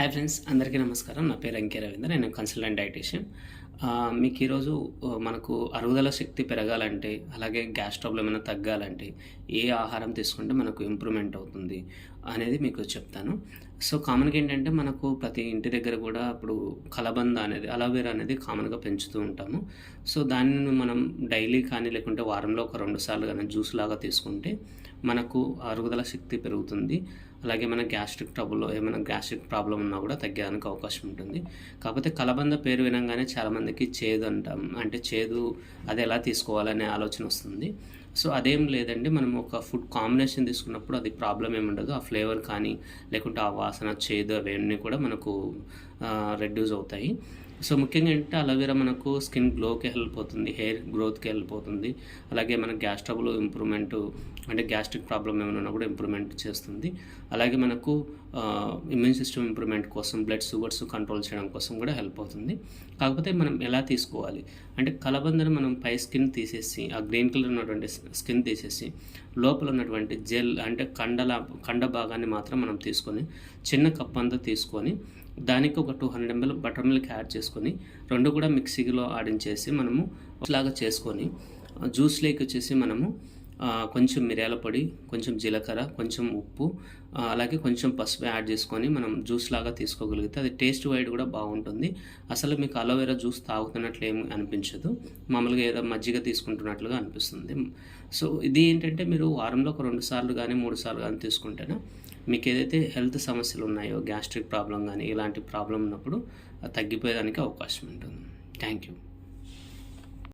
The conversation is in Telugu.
హాయ్ ఫ్రెండ్స్ అందరికీ నమస్కారం. నా పేరు అంకే రవీంద్ర నేను కన్సల్టెంట్ డైటీషియన్ మీకు ఈరోజు మనకు అరుగుదల శక్తి పెరగాలంటే అలాగే గ్యాస్ ప్రాబ్లం ఏమైనా తగ్గాలంటే ఏ ఆహారం తీసుకుంటే మనకు ఇంప్రూవ్మెంట్ అవుతుంది అనేది మీకు చెప్తాను. సో కామన్గా ఏంటంటే మనకు ప్రతి ఇంటి దగ్గర కూడా ఇప్పుడు కలబంద అనేది అలోవెరా అనేది కామన్గా పెంచుతూ ఉంటాము. సో దానిని మనం డైలీ కానీ లేకుంటే వారంలో ఒక రెండు సార్లు కానీ జ్యూస్ లాగా తీసుకుంటే మనకు అరుగుదల శక్తి పెరుగుతుంది. అలాగే మన గ్యాస్ట్రిక్ ట్రబుల్ ఏమైనా గ్యాస్ట్రిక్ ప్రాబ్లం ఉన్నా కూడా తగ్గడానికి అవకాశం ఉంటుంది. కాకపోతే కలబంద పేరు వినంగానే చాలామందికి చేదు అంటాం. అంటే చేదు అది ఎలా తీసుకోవాలనే ఆలోచన వస్తుంది. సో అదేం లేదండి. మనం ఒక ఫుడ్ కాంబినేషన్ తీసుకున్నప్పుడు అది ప్రాబ్లం ఏమి ఉండదు. ఆ ఫ్లేవర్ కానీ లేకుంటే ఆ వాసన చేదు అవన్నీ కూడా మనకు రెడ్యూస్ అవుతాయి. సో ముఖ్యంగా ఏంటంటే అలోవెరా మనకు స్కిన్ గ్లోకి హెల్ప్ అవుతుంది హెయిర్ గ్రోత్కి హెల్ప్ అవుతుంది. అలాగే మన గ్యాస్ ట్రబుల్ ఇంప్రూవ్మెంట్ అంటే గ్యాస్ట్రిక్ ప్రాబ్లం ఏమైనా ఉన్నా కూడా ఇంప్రూవ్మెంట్ చేస్తుంది. అలాగే మనకు ఇమ్యూన్ సిస్టమ్ ఇంప్రూవ్మెంట్ కోసం బ్లడ్ షుగర్స్ కంట్రోల్ చేయడం కోసం కూడా హెల్ప్ అవుతుంది. కాకపోతే మనం ఎలా తీసుకోవాలి? అంటే కలబందని మనం పై స్కిన్ తీసేసి ఆ గ్రీన్ కలర్ ఉన్నటువంటి స్కిన్ తీసేసి లోపల ఉన్నటువంటి జెల్ అంటే కండల కండ భాగాన్ని మాత్రం మనం తీసుకొని చిన్న కప్ అంతా తీసుకొని దానికి ఒక two hundred ML buttermilk add చేసుకొని రెండు కూడా మిక్సీలో ఆడించేసి మనము లాగా చేసుకొని జ్యూస్ లేక్ వచ్చేసి మనము కొంచెం మిరియాల పొడి కొంచెం జీలకర్ర కొంచెం ఉప్పు అలాగే కొంచెం పసుపు యాడ్ చేసుకొని మనం జ్యూస్ లాగా తీసుకోగలిగితే అది టేస్ట్ వైడ్ కూడా బాగుంటుంది. అసలు మీకు అలోవెరా జ్యూస్ తాగుతున్నట్లు ఏమి అనిపించదు. మామూలుగా ఏదో మజ్జిగ తీసుకుంటున్నట్లుగా అనిపిస్తుంది. సో ఇది ఏంటంటే మీరు వారంలో ఒక రెండు సార్లు కానీ మూడు సార్లు కానీ తీసుకుంటేనే మీకు ఏదైతే హెల్త్ సమస్యలు ఉన్నాయో గ్యాస్ట్రిక్ ప్రాబ్లం కానీ ఇలాంటి ప్రాబ్లం ఉన్నప్పుడు అది తగ్గిపోయేదానికి అవకాశం ఉంటుంది. Thank you.